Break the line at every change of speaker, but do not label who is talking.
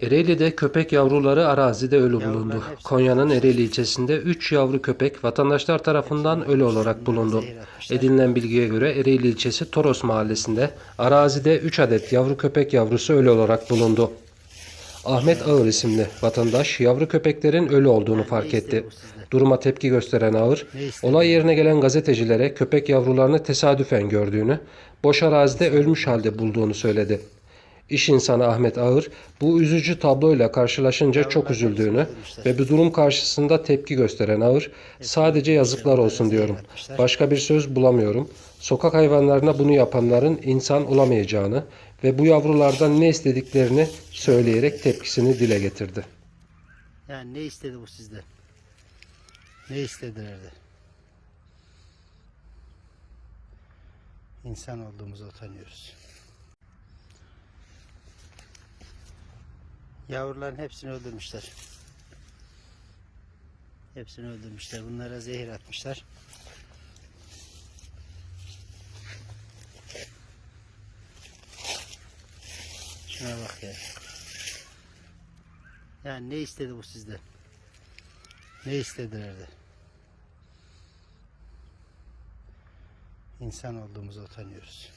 Ereğli'de köpek yavruları arazide ölü bulundu. Konya'nın Ereğli ilçesinde 3 yavru köpek vatandaşlar tarafından ölü olarak bulundu. Edinilen bilgiye göre Ereğli ilçesi Toros mahallesinde arazide 3 adet yavru köpek yavrusu ölü olarak bulundu. Ahmet Ağır isimli vatandaş yavru köpeklerin ölü olduğunu fark etti. Duruma tepki gösteren Ağır, olay yerine gelen gazetecilere köpek yavrularını tesadüfen gördüğünü, boş arazide ölmüş halde bulduğunu söyledi. İş insanı Ahmet Ağır bu üzücü tabloyla karşılaşınca çok üzüldüğünü
öldürmüşler.
ve bu durum karşısında tepki gösteren Ağır sadece yazıklar olsun diyorum. Başka bir söz bulamıyorum. Sokak hayvanlarına bunu yapanların insan olamayacağını ve bu yavrulardan ne istediklerini söyleyerek tepkisini dile getirdi.
Yani ne istedi bu sizden? Ne istediler de? İnsan olduğumuza utanıyoruz. Yavruların hepsini öldürmüşler. Hepsini öldürmüşler. Bunlara zehir atmışlar. Şuna bak ya. Yani ne istedi bu sizden? Ne istediler de? İnsan olduğumuza utanıyoruz.